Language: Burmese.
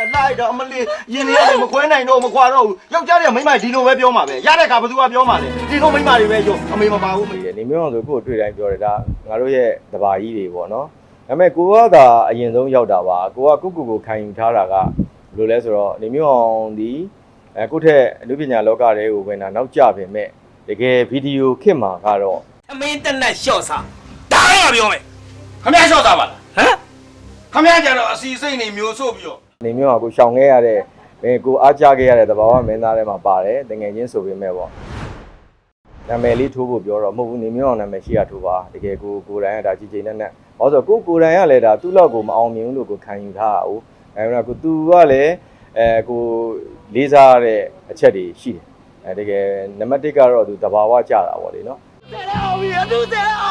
နဲ့လိုက်တော့အမလေးရင်နေရတယ်မခွဲနိုင်တော့မခွာတော့ဘူးယောက်ျားတွေကမိန်းမဒီလိုပဲပြောမှာပဲရတဲ့ခါဘသူကပြောမှာလေဒီလိုမိန်းမတွေပဲယုံအမေမပါဘူးမေနေမျိုးအောင်ဆိုကိုယ်တွေ့တိုင်းပြောတယ်ဒါငါတို့ရဲ့တဘာကြီးတွေပေါ့နော်ဒါပေမဲ့ကိုကသာအရင်ဆုံးရောက်တာပါကိုကကိုကိုကိုခံယူထားတာကဘယ်လိုလဲဆိုတော့နေမျိုးအောင်ဒီအဲကိုယ့်ထက်အနုပညာလောကတွေကိုဝင်တာနောက်ကျပင်မဲ့တကယ်ဗီဒီယိုခစ်မှာကတော့သမင်းတက်နဲ့ရှော့စားဒါကပြောမယ်ခမရလျှော့သားပါလားဟမ်ခမရကျတော့အစီစိတ်နေမျိုးဆို့ပြီးတော့ နေမျိုးအောင်ကိုရှောင်ခဲ့ရတဲ့မင်းကိုအားကြခဲ့ရတဲ့တဘာဝမင်းသားထဲမှာပါတယ်တကယ်ချင်းဆိုပေမဲ့ပေါ့နာမည်လေးထိုးဖို့ပြောတော့မဟုတ်ဘူးနေမျိုးအောင်နာမည်ရှိရထိုးပါတကယ်ကိုကိုယ်တိုင်ကဒါကြည်ကြည်နဲ့နဲ့ဘာလို့ဆိုကိုကိုယ်တိုင်ကလည်းဒါသူ့လောက်ကိုမအောင်မြင်ဘူးလို့ကိုခံယူထားတာ哦အဲဒါကိုသူကလည်းအဲကိုလေးစားတဲ့အချက်တွေရှိတယ်အဲတကယ်နံပါတ်1ကတော့သူတဘာဝကြတာပေါ့လေနော်တဲ့အောင်ပြီအတူတဲ့အော